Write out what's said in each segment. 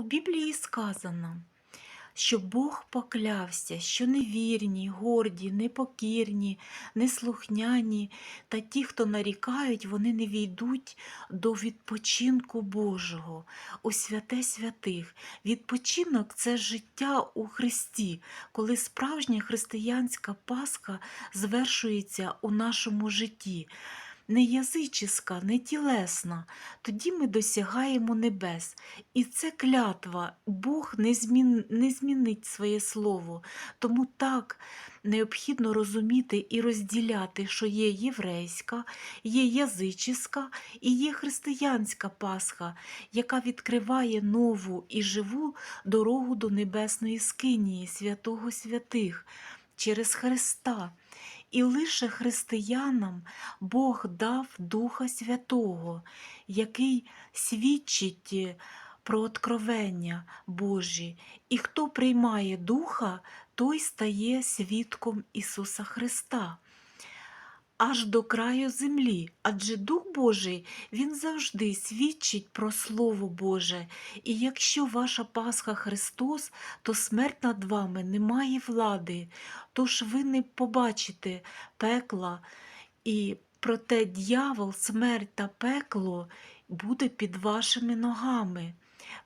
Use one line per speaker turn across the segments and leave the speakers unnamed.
У Біблії сказано, що Бог поклявся, що невірні, горді, непокірні, неслухняні та ті, хто нарікають, вони не війдуть до відпочинку Божого, у святе святих. Відпочинок це життя у Христі, коли справжня християнська Пасха звершується у нашому житті. Не язичиська, не тілесна, тоді ми досягаємо небес. І це клятва. Бог не, змін... не змінить своє слово. Тому так необхідно розуміти і розділяти, що є єврейська, є язичиська і є християнська Пасха, яка відкриває нову і живу дорогу до небесної скинії, святого святих через Христа. І лише християнам Бог дав Духа Святого, який свідчить е, про откровення Божі. І хто приймає Духа, той стає свідком Ісуса Христа. Аж до краю землі, адже Дух Божий Він завжди свідчить про Слово Боже. І якщо ваша Пасха Христос, то смерть над вами не має влади, тож ви не побачите пекла, і проте дьявол, смерть та пекло буде під вашими ногами.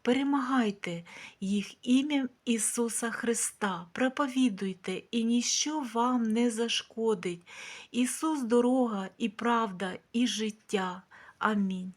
Перемагайте їх ім'ям Ісуса Христа, проповідуйте, і ніщо вам не зашкодить. Ісус дорога і правда, і життя. Амінь.